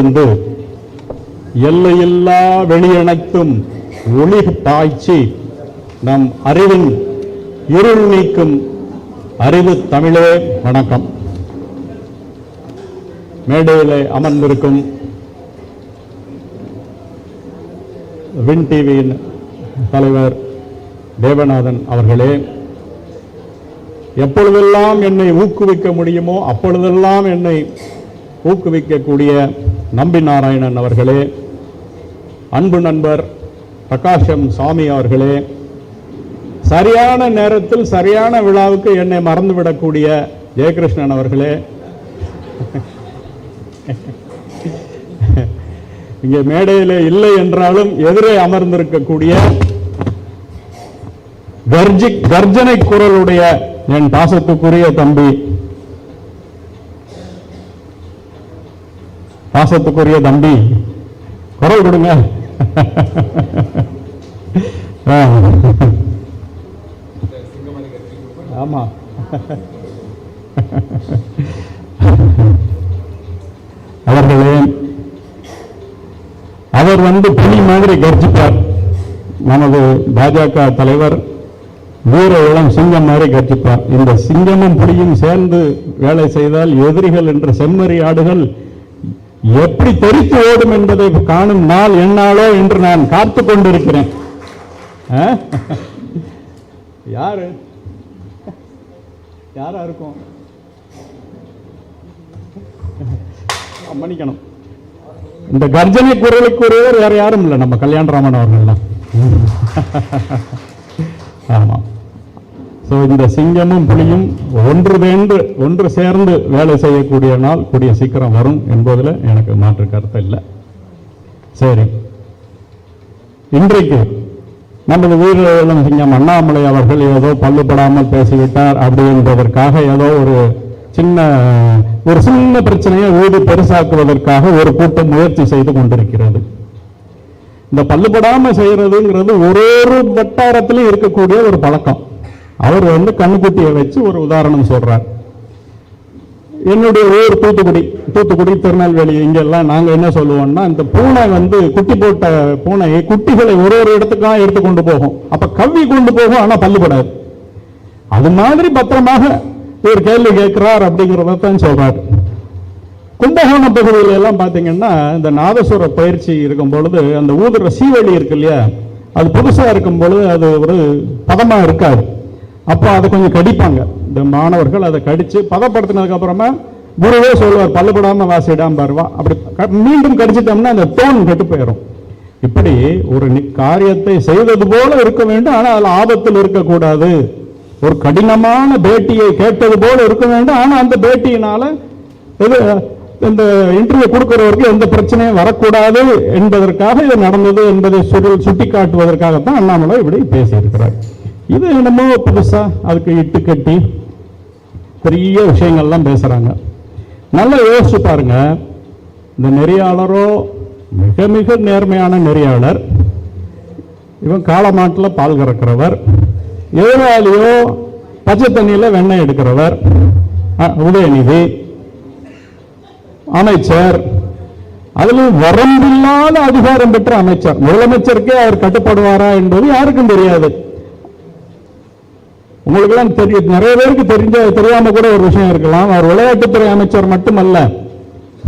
அறிந்து எல்லையில்லா வெளியனைத்தும் ஒளி பாய்ச்சி நம் அறிவின் இருள் நீக்கும் அறிவு தமிழே வணக்கம். மேடையில் அமர்ந்திருக்கும் வின் டிவியின் தலைவர் தேவநாதன் அவர்களே எப்பொழுதெல்லாம் என்னை ஊக்குவிக்க முடியுமோ அப்பொழுதெல்லாம் என்னை ஊக்குவிக்கக்கூடிய நம்பி நாராயணன் அவர்களே அன்பு நண்பர் பிரகாஷம் சாமி அவர்களே சரியான நேரத்தில் சரியான விழாவுக்கு என்னை மறந்துவிடக்கூடிய ஜெயகிருஷ்ணன் அவர்களே. இங்கே மேடையில் இல்லை என்றாலும் எதிரே அமர்ந்திருக்கக்கூடிய கர்ஜி கர்ஜனை குரலுடைய என் பாசத்துக்குரிய தம்பி பாசத்துக்குரிய தம்பி. குரல் கொடுங்க. ஆமா. அவர்களே அவர் வந்து புலி மாதிரி கர்ஜிப்பார் நமது பாஜக தலைவர் வீர இளம் சிங்கம் மாதிரி கர்ஜிப்பார். இந்த சிங்கமும் புலியும் சேர்ந்து வேலை செய்தால் எதிரிகள் என்ற செம்மறி ஆடுகள் எப்படி தெரித்து ஓடும் என்பதை காணும் நாள் என்னாலோ என்று நான் காத்து கொண்டிருக்கிறேன். ஆ? யாரு? யாரா இருக்கும்? மன்னிக்கணும். இந்த கர்ஜனை குரலுக்குரியவர் வேற யாரும் இல்லை நம்ம கல்யாணராமன் அவர்கள் தான் இந்த சிங்கமும் புலியும் ஒன்று வேண்டு ஒன்று சேர்ந்து வேலை செய்யக்கூடிய நாள் கூடிய சீக்கிரம் வரும் என்பதில் எனக்கு மாற்று கருத்து இல்லை. சரி. இன்றைக்கு நமது வீரர்களும் சிங்கம் அண்ணாமலை அவர்கள் ஏதோ பல்லுபடாமல் பேசிவிட்டார் அப்படி என்பதற்காக ஏதோ ஒரு சின்ன ஒரு சின்ன பிரச்சனையை வீடு பெருசாக்குவதற்காக ஒரு கூட்டம் முயற்சி செய்து கொண்டிருக்கிறது. இந்த பள்ளுபடாமல் செய்யறதுங்கிறது ஒரு ஒரு வட்டாரத்திலும் இருக்கக்கூடிய ஒரு பழக்கம். அவர் வந்து கண்ணுக்குட்டியை வச்சு ஒரு உதாரணம் சொல்றார். என்னுடைய ஊர் தூத்துக்குடி தூத்துக்குடி திருநெல்வேலி இங்கெல்லாம் நாங்கள் என்ன சொல்லுவோம்னா இந்த பூனை வந்து குட்டி போட்ட பூனை குட்டிகளை ஒரு ஒரு இடத்துக்காக எடுத்து கொண்டு போகும். அப்போ கவ்வி கொண்டு போகும் ஆனால் பல்லுபடாது அது மாதிரி பத்திரமாக ஒரு கேள்வி கேட்கிறார் அப்படிங்கிறத தான் கும்பகோணம் பகுதியில எல்லாம் பார்த்தீங்கன்னா இந்த நாதசுர பயிற்சி இருக்கும் பொழுது அந்த ஊதுற சீவழி இருக்கு இல்லையா? அது புதுசாக இருக்கும் பொழுது அது ஒரு பதமாக இருக்காது. அப்போ அதை கொஞ்சம் கடிப்பாங்க. இந்த மாணவர்கள் அதை கடிச்சு பதப்படுத்தினதுக்கு அப்புறமா குருவே சொல்லுவார் பல்லுபடாம வாசிடாம பாருவா. அப்படி மீண்டும் கடிச்சிட்டோம்னா அந்த டோன் கெட்டு போயிடும் இப்படி ஒரு காரியத்தை செய்தது போல இருக்க வேண்டும் ஆனால் அதில் ஆபத்தில் இருக்கக்கூடாது. ஒரு கடினமான பேட்டியை கேட்டது போல இருக்க வேண்டும் ஆனால் அந்த பேட்டியினால இது இந்த இன்டர்வியூ கொடுக்கிறவருக்கு எந்த பிரச்சனையும் வரக்கூடாது என்பதற்காக இது நடந்தது என்பதை சுட்டி காட்டுவதற்காகத்தான் அண்ணாமலை இப்படி பேசியிருக்கிறார். இது என்னமோ புதுசாக அதுக்கு இட்டு கட்டி பெரிய விஷயங்கள்லாம் பேசுகிறாங்க நல்லா யோசிச்சு பாருங்க. இந்த நெறியாளரோ மிக மிக நேர்மையான நெறியாளர் இவன் காலமாட்டில் பால் கறக்கிறவர் எதிராளியோ பச்சை தண்ணியில் வெண்ணெய் எடுக்கிறவர் உதயநிதி அமைச்சர் அதிலும் வரம்பில்லாத அதிகாரம் பெற்ற அமைச்சர். முதலமைச்சருக்கே அவர் கட்டுப்படுவாரா என்பது யாருக்கும் தெரியாது. உங்களுக்கெல்லாம் தெரியும் நிறைய பேருக்கு தெரிஞ்ச தெரியாம கூட ஒரு விஷயம் இருக்கலாம். அவர் விளையாட்டுத்துறை அமைச்சர் மட்டுமல்ல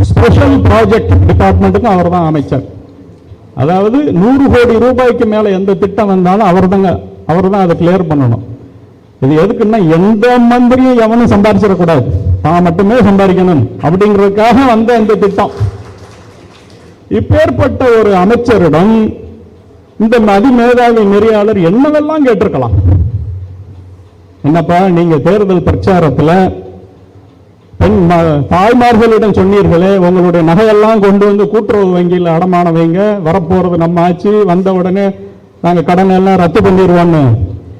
ஸ்பெஷல் ப்ராஜெக்ட் டிபார்ட்மெண்ட்டுக்கும் அவர் தான் அமைச்சர். அதாவது நூறு கோடி ரூபாய்க்கு மேல எந்த திட்டம் வந்தாலும் அவர் தாங்க அவர் தான் அதை கிளியர் பண்ணணும். இது எதுக்குன்னா எந்த மந்திரியும் எவனும் சம்பாதிச்சிடக்கூடாது தான் மட்டுமே சம்பாதிக்கணும். அப்படிங்கிறதுக்காக வந்த இந்த திட்டம். இப்பேற்பட்ட ஒரு அமைச்சரிடம் இந்த அதிமேதாவி நெறியாளர் என்னவெல்லாம் கேட்டிருக்கலாம்? என்னப்பா நீங்க தேர்தல் பிரச்சாரத்துல பெண் ம- தாய்மார்களிடம் சொன்னீர்களே உங்களுடைய நகையெல்லாம் கொண்டு வந்து கூட்டுறவு வங்கியில் அடமான வைங்க வரப்போறது நம்ம ஆச்சு வந்த உடனே நாங்கள் கடனை எல்லாம் ரத்து பண்ணிடுவோம்னு.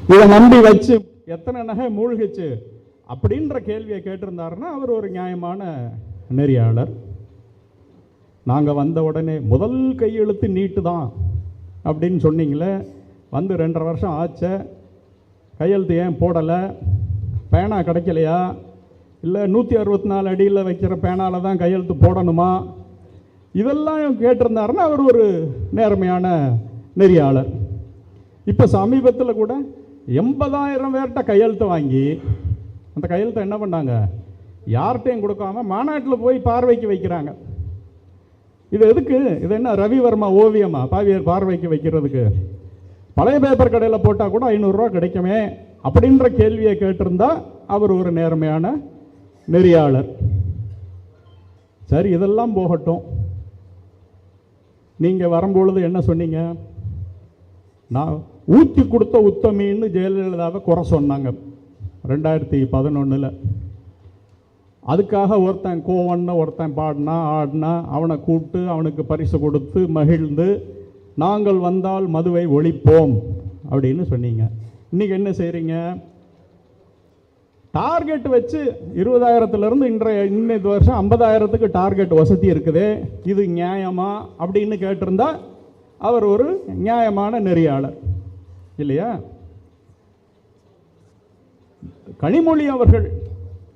இதை நம்பி வச்சு எத்தனை நகை மூழ்கிச்சு? அப்படின்ற கேள்வியை கேட்டிருந்தாருன்னா அவர் ஒரு நியாயமான நெறியாளர். நாங்கள் வந்த உடனே முதல் கையெழுத்து நீட்டு தான் அப்படின்னு சொன்னீங்களே வந்து ரெண்டரை வருஷம் ஆச்சே கையெழுத்து ஏன் போடலை? பேனா கிடைக்கலையா? இல்லை நூற்றி அறுபத்தி நாலு அடியில் வைக்கிற பேனால தான் கையெழுத்து போடணுமா? இதெல்லாம் கேட்டிருந்தாருன்னா அவர் ஒரு நேர்மையான நெறியாளர். இப்போ சமீபத்தில் கூட எண்பதாயிரம் பேர்கிட்ட கையெழுத்து வாங்கி அந்த கையெழுத்தை என்ன பண்ணாங்க? யார்கிட்டையும் கொடுக்காம மாநாட்டில் போய் பார்வைக்கு வைக்கிறாங்க. இது எதுக்கு? இது என்ன ரவிவர்மா ஓவியமா? பாவியர் பார்வைக்கு வைக்கிறதுக்கு? பழைய பேப்பர் கடையில் போட்டால் கூட ஐநூறுரூவா கிடைக்குமே அப்படின்ற கேள்வியை கேட்டிருந்தா அவர் ஒரு நேர்மையான நெறியாளர். சரி இதெல்லாம் போகட்டும். நீங்கள் வரும்பொழுது என்ன சொன்னீங்க? நான் ஊற்றி கொடுத்த உத்தமின்னு ஜெயலலிதாவை குறை சொன்னாங்க ரெண்டாயிரத்தி பதினொன்றில் அதுக்காக ஒருத்தன் கோவன்னு ஒருத்தன் பாடினா ஆடினா அவனை கூப்பிட்டு அவனுக்கு பரிசு கொடுத்து மகிழ்ந்து நாங்கள் வந்தால் மதுவை ஒழிப்போம் அப்படின்னு சொன்னீங்க. இன்னைக்கு என்ன செய்கிறீங்க டார்கெட் வச்சு இருபதாயிரத்துலேருந்து இன்றைய இன்னைக்கு வருஷம் ஐம்பதாயிரத்துக்கு டார்கெட் வசதி இருக்குது. இது நியாயமா அப்படின்னு கேட்டிருந்தா அவர் ஒரு நியாயமான நெறியாளர். இல்லையா? கனிமொழி அவர்கள்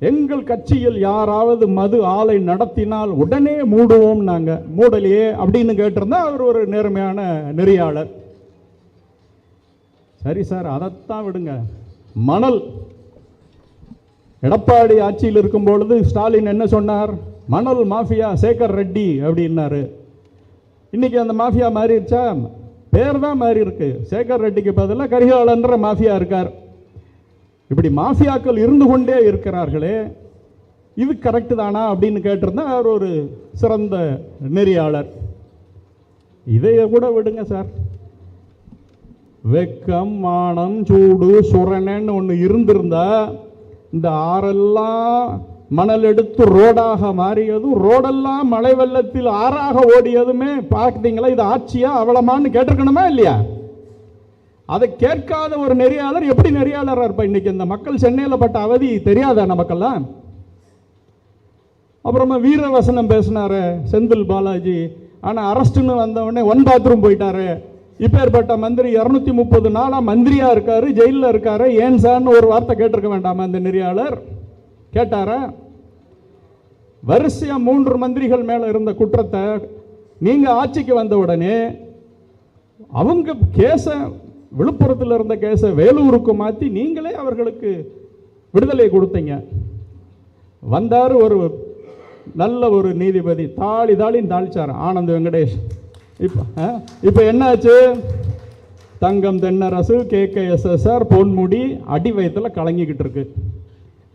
எங்கள் கட்சியில் யாராவது மது ஆலை நடத்தினால் உடனே மூடுவோம் நாங்கள் மூடலையே அப்படின்னு கேட்டிருந்தா அவர் ஒரு நேர்மையான நெறியாளர். சரி சார் அதைத்தான் விடுங்க. மணல். எடப்பாடி ஆட்சியில் இருக்கும் பொழுது ஸ்டாலின் என்ன சொன்னார்? மணல் மாஃபியா சேகர் ரெட்டி அப்படின்னாரு. இன்னைக்கு அந்த மாஃபியா மாறிடுச்சா? பேர் தான் மாறி இருக்கு சேகர் ரெட்டிக்கு பதிலாக கரிகாலன்ற மாஃபியா இருக்கார். இப்படி மாஃபியாக்கள் இருந்து கொண்டே இருக்கிறார்களே இது கரெக்டு தானா அப்படின்னு கேட்டிருந்தா அவர் ஒரு சிறந்த நெறியாளர். இதைய கூட விடுங்க சார் வெக்கம் மானம் சூடு சுரணன்னு ஒன்று இருந்திருந்தா இந்த ஆறெல்லாம் மணல் எடுத்து ரோடாக மாறியதும் ரோடெல்லாம் மழை வெள்ளத்தில் ஆறாக ஓடியதுமே பார்த்தீங்களா இது ஆட்சியா அவலமான்னு கேட்டிருக்கணுமா இல்லையா? அதை கேட்காத ஒரு நெறியாளர் எப்படி நெறியாளராக இருப்பா இன்னைக்கு இந்த மக்கள் சென்னையில் பட்ட அவதி தெரியாதா நமக்கெல்லாம்? அப்புறமா வீரவசனம் பேசினாரு செந்தில் பாலாஜி. ஆனால் அரெஸ்ட்னு வந்தவொடனே ஒன் பாத்ரூம் போயிட்டாரு. இப்பேற்பட்ட மந்திரி இரநூத்தி முப்பது நாளாக மந்திரியாக இருக்காரு ஜெயிலில் இருக்காரு. ஏன் சார்னு ஒரு வார்த்தை கேட்டிருக்க வேண்டாமா அந்த நெறியாளர்? கேட்டாரா? வரிசையாக மூன்று மந்திரிகள் மேலே இருந்த குற்றத்தை நீங்கள் ஆட்சிக்கு வந்த உடனே அவங்க கேஸை விழுப்புரத்தில் இருந்த கேஸை வேலூருக்கு மாற்றி நீங்களே அவர்களுக்கு விடுதலை கொடுத்தீங்க. வந்தார் ஒரு நல்ல ஒரு நீதிபதி தாளி தாளின்னு தாளிச்சார் ஆனந்த் வெங்கடேஷ். இப்போ இப்போ என்னாச்சு? Thangam Thennarasu K K SSR Ponmudi அடி வயத்தில் கலங்கிக்கிட்டு இருக்கு.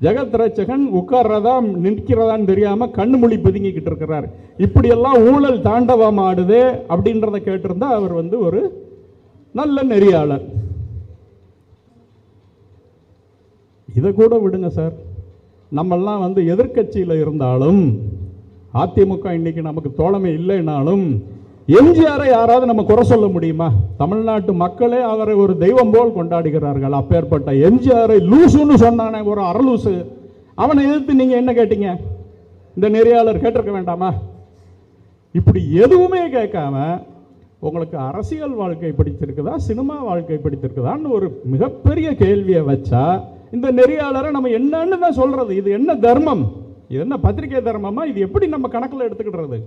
ஜெகத் ரட்சகன் உட்கார்றதா நிற்கிறதான்னு தெரியாமல் கண்ணு மொழி பிதுங்கிக்கிட்டு இருக்கிறார். இப்படியெல்லாம் ஊழல் தாண்டவம் ஆடுதே அப்படின்றத கேட்டிருந்தா அவர் வந்து ஒரு நல்ல நெறியாளர். இதை கூட விடுங்க சார். நம்மெல்லாம் வந்து எதிர்க்கட்சியில் இருந்தாலும் அதிமுக இன்னைக்கு நமக்கு தோழமை இல்லைனாலும் எம்ஜிஆரை யாராவது நம்ம குறை சொல்ல முடியுமா? தமிழ்நாட்டு மக்களே அவரை ஒரு தெய்வம் போல் கொண்டாடுகிறார்கள். அப்பேற்பட்ட எம்ஜிஆரை லூசுன்னு சொன்னானே ஒரு அரலூசு அவனை எதிர்த்து நீங்கள் என்ன கேட்டீங்க? இந்த நெறியாளர் கேட்டிருக்க வேண்டாமா? இப்படி எதுவுமே கேட்காம உங்களுக்கு அரசியல் வாழ்க்கை பிடித்திருக்குதா சினிமா வாழ்க்கை பிடித்திருக்குதான்னு ஒரு மிகப்பெரிய கேள்வியை வச்சா இந்த நெறியாளரை நம்ம என்னன்னு தான் சொல்றது. இது என்ன தர்மம்? இது என்ன பத்திரிகை தர்மமா? இது எப்படி நம்ம கணக்கில் எடுத்துக்கிடுறது?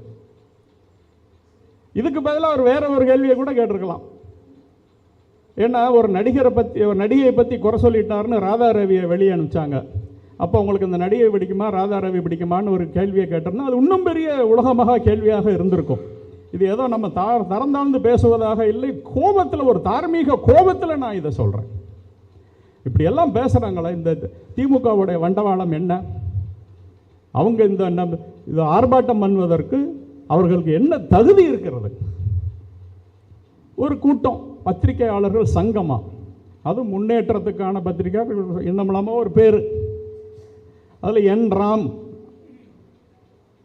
இதுக்கு பதிலாக அவர் வேற ஒரு கேள்வியை கூட கேட்டிருக்கலாம். ஏன்னா ஒரு நடிகரை பற்றி ஒரு நடிகையை பற்றி குறை சொல்லிட்டாருன்னு ராதா ரவியை வெளியே அனுப்பிச்சாங்க. அப்போ உங்களுக்கு இந்த நடிகை பிடிக்குமா ராதா ரவி பிடிக்குமான்னு ஒரு கேள்வியை கேட்டோம்னா அது இன்னும் பெரிய உலகமாக கேள்வியாக இருந்திருக்கும். இது ஏதோ நம்ம தார் தரந்தாழ்ந்து பேசுவதாக இல்லை. கோபத்தில் ஒரு தார்மீக கோபத்தில் நான் இதை சொல்கிறேன் இப்படி எல்லாம் பேசுகிறாங்களே இந்த திமுகவுடைய வண்டவாளம் என்ன? அவங்க இந்த இது ஆர்ப்பாட்டம் பண்ணுவதற்கு அவர்களுக்கு என்ன தகுதி இருக்கிறது? ஒரு கூட்டம் பத்திரிகையாளர்கள் சங்கமாக அது முன்னேற்றத்துக்கான பத்திரிகை என்னமில்லாம ஒரு பேர். அதில் என் ராம்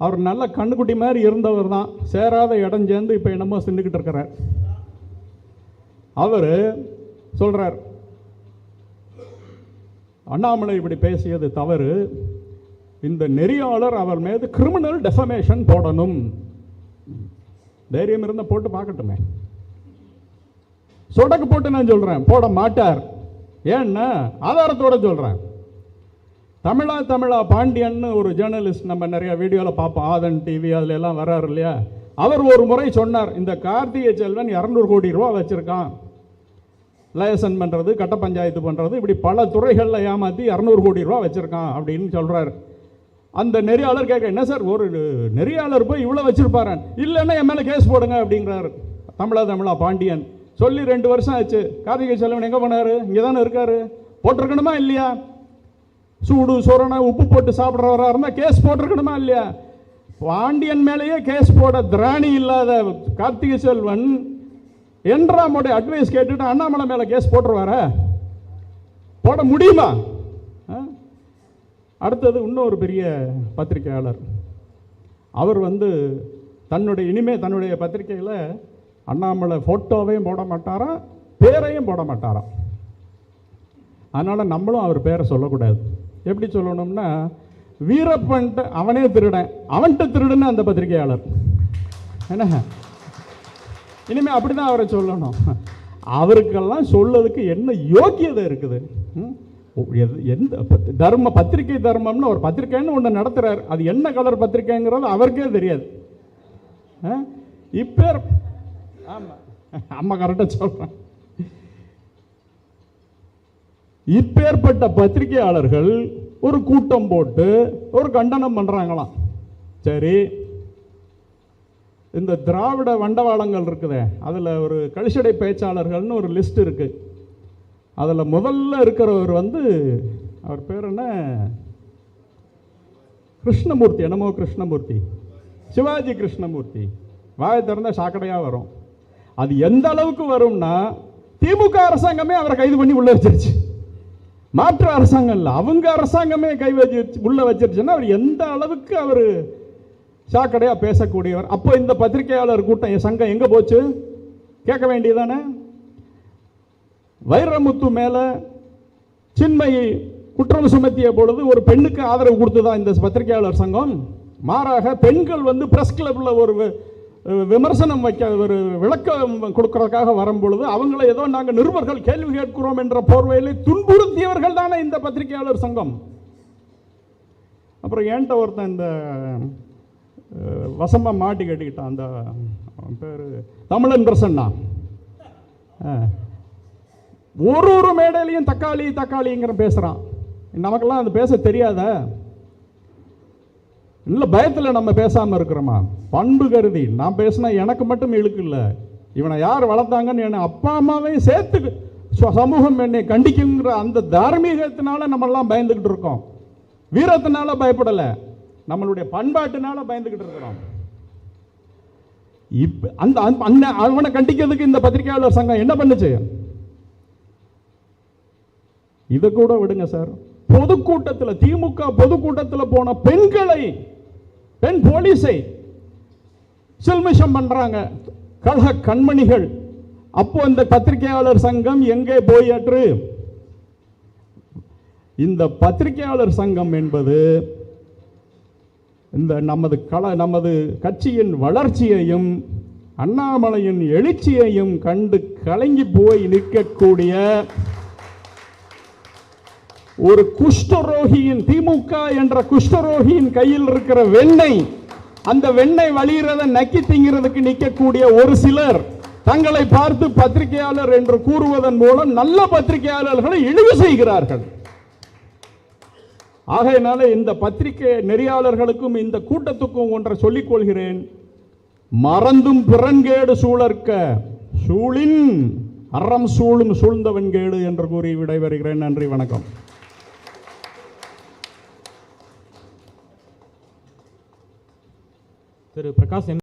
அவர் நல்ல கண்ணுக்குட்டி மாதிரி இருந்தவர் தான். சேராத இடம் சேர்ந்து இப்போ என்னமோ சின்னுக்கிட்டு இருக்கிறார். அவர் சொல்கிறார் அண்ணாமலை இப்படி பேசியது தவறு. இந்த நெறியாளர் அவர் மீது கிரிமினல் டெஃபமேஷன் போடணும். தைரியம் இருந்தால் போட்டு பார்க்கட்டுமே. சொடக்கு போட்டு நான் சொல்கிறேன் போட மாட்டார். ஏன்னா ஆதாரத்தோட சொல்கிறேன் தமிழா தமிழா பாண்டியன்னு ஒரு ஜேர்னலிஸ்ட் நம்ம நிறைய வீடியோவில் பார்ப்போம். ஆதன் டிவி அதில் எல்லாம் வர்றாரு இல்லையா? அவர் ஒரு முறை சொன்னார் இந்த கார்த்திகை செல்வன் இரநூறு கோடி ரூபா வச்சுருக்கான். லயசன் பண்ணுறது கட்ட பஞ்சாயத்து பண்ணுறது இப்படி பல துறைகளில் ஏமாற்றி இரநூறு கோடி ரூபா வச்சுருக்கான் அப்படின்னு சொல்கிறார் அந்த நெறியாளர் கேட்க என்ன சார் ஒரு நெறியாளர் போய் இவ்வளோ வச்சுருப்பாரன் இல்லைன்னா என் மேலே கேஸ் போடுங்க அப்படிங்கிறாரு. தமிழா தமிழா பாண்டியன். சொல்லி ரெண்டு வருஷம் ஆச்சு. கார்த்திகை செல்வன் எங்கே போனாரு? இங்கே தானே இருக்காரு. போட்டிருக்கணுமா இல்லையா? சூடு சொரணை உப்பு போட்டு சாப்பிட்றவரா இருந்தால் கேஸ் போட்டிருக்கணுமா இல்லையா? பாண்டியன் மேலேயே கேஸ் போட திராணி இல்லாத கார்த்திகை செல்வன் என்றாமோடைய அட்வைஸ் கேட்டுட்டு அண்ணாமலை மேலே கேஸ் போட்டுருவார? போட முடியுமா? ஆ? அடுத்தது இன்னொரு பெரிய பத்திரிகையாளர். அவர் வந்து தன்னுடைய இனிமே தன்னுடைய பத்திரிகையில் அண்ணாமலை ஃபோட்டோவையும் போட மாட்டாராம் பேரையும் போட மாட்டாராம் அதனால் நம்மளும் அவர் பேரை சொல்லக்கூடாது. எப்படி சொல்லணும்னா வீரப்பன்ட்ட அவனே திருடன். அவன்கிட்ட திருடுன்னு அந்த பத்திரிகையாளர். என்ன? இனிமே அப்படிதான் அவரை சொல்லணும். அவருக்கெல்லாம் சொல்லதுக்கு என்ன யோக்கியதை இருக்குது? ம்? எது- எந்த பத்தி- தர்ம பத்திரிகை தர்மம்னு ஒரு பத்திரிக்கைன்னு ஒன்று நடத்துகிறார் அது என்ன கலர் பத்திரிகைங்கிறது அவருக்கே தெரியாது. ஆ? ஆமாம் ஆமாம் அம்மா கரெக்டாக சொல்கிறேன் இப்பேற்பட்ட பத்திரிகையாளர்கள் ஒரு கூட்டம் போட்டு ஒரு கண்டனம் பண்ணுறாங்களாம் சரி இந்த திராவிட வண்டவாளங்கள் இருக்குதே அதில் ஒரு கழிச்சடை பேச்சாளர்கள்னு ஒரு லிஸ்ட் இருக்குது அதில் முதல்ல இருக்கிறவர் வந்து அவர் பேர் என்ன? கிருஷ்ணமூர்த்தி என்னமோ கிருஷ்ணமூர்த்தி. சிவாஜி கிருஷ்ணமூர்த்தி. வாயை திறந்த சாக்கடையாக வரும். அது எந்த அளவுக்கு வரும்னா திமுக அரசாங்கமே அவரை கைது பண்ணி உள்ள வச்சிருச்சு. மாற்று அரசாங்கம் இல்லை அவங்க அரசாங்கமே கை வச்சு உள்ள வச்சிருச்சுன்னா அவர் எந்த அளவுக்கு அவர் சாக்கடையாக பேசக்கூடியவர்? அப்போ இந்த பத்திரிகையாளர் கூட்டம் என் சங்கம் எங்கே போச்சு? கேட்க வேண்டியதானே? வைரமுத்து மேலே சின்மையை குற்றம் சுமத்திய பொழுது ஒரு பெண்ணுக்கு ஆதரவு கொடுத்துதான் இந்த பத்திரிகையாளர் சங்கம். மாறாக பெண்கள் வந்து பிரஸ் கிளப்பில் ஒரு விமர்சனம் வைக்க ஒரு விளக்கம் கொடுக்கறதுக்காக வரும்பொழுது அவங்கள ஏதோ நாங்கள் நிருபர்கள் கேள்வி கேட்கிறோம் என்ற போர்வையிலே துன்புறுத்தியவர்கள் தானே இந்த பத்திரிகையாளர் சங்கம். அப்புறம் ஏன்ட்ட ஒருத்தன் இந்த வசமாக மாட்டி கட்டிக்கிட்டான். அந்த பேர் தமிழன் பிரசன்னா. ஒரு ஒரு மேடையிலையும் தக்காளி தக்காளிங்கிற பேசுகிறான் நமக்கெல்லாம் அது பேச தெரியாத? இல்லை பயத்தில் நம்ம பேசாமல் இருக்கிறோமா? பண்பு கருதி. நான் பேசினா எனக்கு மட்டும் இழுக்கு இல்லை. இவனை யார் வளர்த்தாங்கன்னு என்னை அப்பா அம்மாவையும் சேர்த்து சமூகம் என்னை கண்டிக்குங்கிற அந்த தார்மீகத்தினால நம்மெல்லாம் பயந்துக்கிட்டு இருக்கோம். வீரத்தினால பயப்படலை. நம்மளுடைய பண்பாட்டினால பயந்துக்கிட்டு இருக்கிறோம். இப்போ அந்த அந்த- அந்த அவனை கண்டிக்கிறதுக்கு இந்த பத்திரிகையாளர் சங்கம் என்ன பண்ணுச்சு? இதை கூட விடுங்க சார். பொதுக்கூட்டத்தில் திமுக பொதுக்கூட்டத்தில் போன பெண்களை பெண் போலீஸை சில்மிஷம் பண்றாங்க. கழக கண்மணிகள். அப்போ இந்த பத்திரிகையாளர் சங்கம் எங்கே போயாற்று இந்த பத்திரிகையாளர் சங்கம் என்பது இந்த நமது கல நமது கட்சியின் வளர்ச்சியையும் அண்ணாமலையின் எழுச்சியையும் கண்டு கலங்கி போய் நிற்கக்கூடிய ஒரு குஷ்டரோகியின் திமுக என்ற குஷ்டரோகியின் கையில் இருக்கிற வெண்ணெய் அந்த வெண்ணெய் வழிகிறத நக்கி திங்கிறதுக்கு நிற்கக்கூடிய ஒரு சிலர் தங்களை பார்த்து பத்திரிகையாளர் என்று கூறுவதன் மூலம் நல்ல பத்திரிகையாளர்களை இழிவு செய்கிறார்கள். ஆகையினால இந்த பத்திரிகை நெறியாளர்களுக்கும் இந்த கூட்டத்துக்கும் ஒன்றை சொல்லிக் கொள்கிறேன். மறந்தும் பிறன்கேடு சூழற்க சூழின் அறம் சூழும் சூழ்ந்தவன் கேடு என்று கூறி விடைபெறுகிறேன். நன்றி வணக்கம். திரு பிரகாஷ் எம்